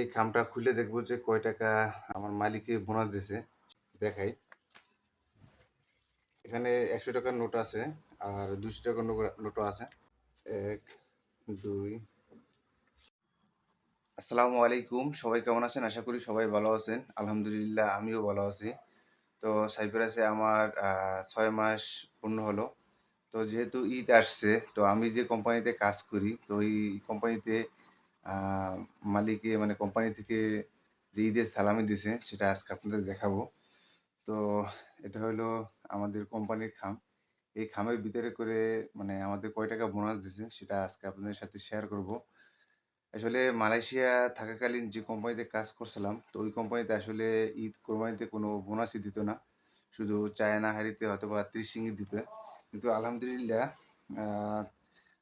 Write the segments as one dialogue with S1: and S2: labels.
S1: এই খামটা খুলে দেখব যে কয় টাকা আমার মালিকে বোনাস দিছে। দেখাই। এখানে একশো টাকার নোট আছে আর দুশো টাকার নোটও আছে। এক, দুই। আসসালামু আলাইকুম। সবাই কেমন আছেন? আশা করি সবাই ভালো আছেন। আলহামদুলিল্লাহ, আমিও ভালো আছি। তো সাইপ্রাসে আমার ছয় মাস পূর্ণ হলো। তো যেহেতু ঈদ আসছে, তো আমি যে কোম্পানিতে কাজ করি, তো ওই কোম্পানিতে মালিকে মানে কোম্পানি থেকে যে ঈদের সালামি দিছে, সেটা আজকে আপনাদের দেখাবো। তো এটা হলো আমাদের কোম্পানির খাম। এই খামের ভিতরে করে মানে আমাদের কয় টাকা বোনাস দিছে, সেটা আজকে আপনাদের সাথে শেয়ার করব। আসলে মালয়েশিয়া থাকাকালীন যে কোম্পানিতে কাজ করছিলাম, তো ওই কোম্পানিতে আসলে ঈদ কোরবানিতে কোনো বোনাসই দিত না। শুধু চায়না হারিতে অথবা ত্রিশিঙ্গি দিত। কিন্তু আলহামদুলিল্লাহ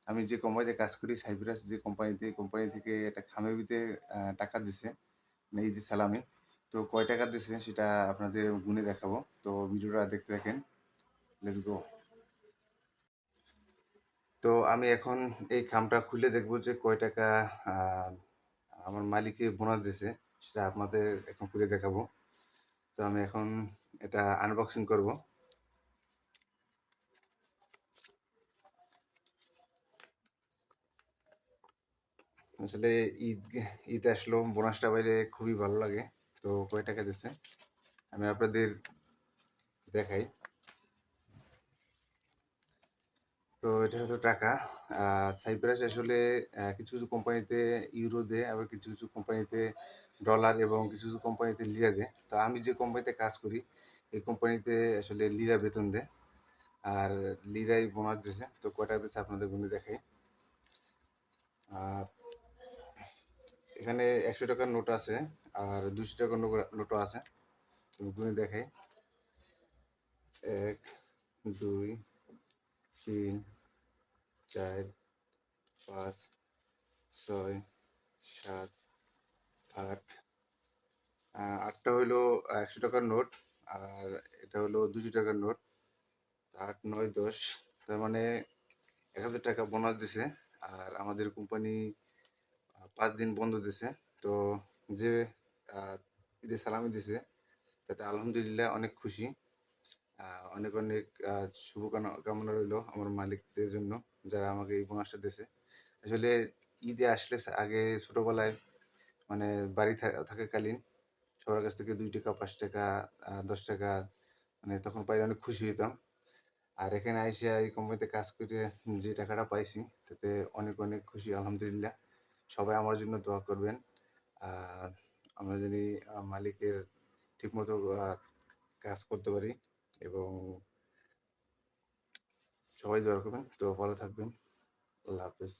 S1: আমি যে কোম্পানিতে কাজ করি সাইপ্রাস যে কোম্পানিতে, কোম্পানি থেকে একটা খামের ভিতরে টাকা দিছে মানে ঈদের সালামি। তো কয় টাকা দিছে সেটা আপনাদের গুনে দেখাবো। তো ভিডিওটা দেখতে থাকেন। লেটস গো তো আমি এখন এই খামটা খুলে দেখব যে কয় টাকা আমার মালিকে বোনাস দিছে, সেটা আপনাদের এখন খুলে দেখাবো। তো আমি এখন এটা আনবক্সিং করব। আসলে ঈদ ঈদ আসলো, বোনাসটা পাইলে খুবই ভালো লাগে। তো কয় টাকা দিচ্ছে আমি আপনাদের দেখাই। তো এটা হলো টাকা। সাইপ্রাস আসলে কিছু কিছু কোম্পানিতে ইউরো দেয়, আবার কিছু কিছু কোম্পানিতে ডলার এবং কিছু কিছু কোম্পানিতে লিরা দেয়। তো আমি যে কোম্পানিতে কাজ করি, এই কোম্পানিতে আসলে লিরা বেতন দেয়। আর লিরাই বোনাস দিয়েছে তো কয়টা দিচ্ছে আপনাদের গুণে দেখাই। এখানে একশো টাকার নোট আছে আর দুশো টাকার নোটও আছে। গুণে দেখাই। এক, দুই, তিন, চার, পাঁচ, ছয়, সাত, আট। আটটা হইল একশো টাকার নোট আর এটা হলো দুশো টাকার নোট। আট, নয়, দশ। তার মানে এক হাজার টাকা বোনাস দিছে। আর আমাদের কোম্পানি পাঁচ দিন বন্ধ দিছে। তো যে ঈদে সালামি দিছে, তাতে আলহামদুলিল্লাহ অনেক খুশি। অনেক অনেক শুভকামনা রইল আমার মালিকদের জন্য যারা আমাকে এই বোনাসটা দিয়েছে আসলে ঈদে আসলে আগে ছোটোবেলায় মানে বাড়ি থাকাকালীন সবার কাছ থেকে দুই টাকা, পাঁচ টাকা দশ টাকা মানে তখন পাই অনেক খুশি হইতাম। আর এখানে আইসে এই কোম্পানিতে কাজ করে যে টাকাটা পাইছি, তাতে অনেক অনেক খুশি, আলহামদুলিল্লাহ। সবাই আমার জন্য দোয়া করবেন। আমরা যদি মালিকের ঠিকমতো কাজ করতে পারি এবং সবাই দোয়া করবেন তো ভালো থাকবেন। আল্লাহ হাফিজ।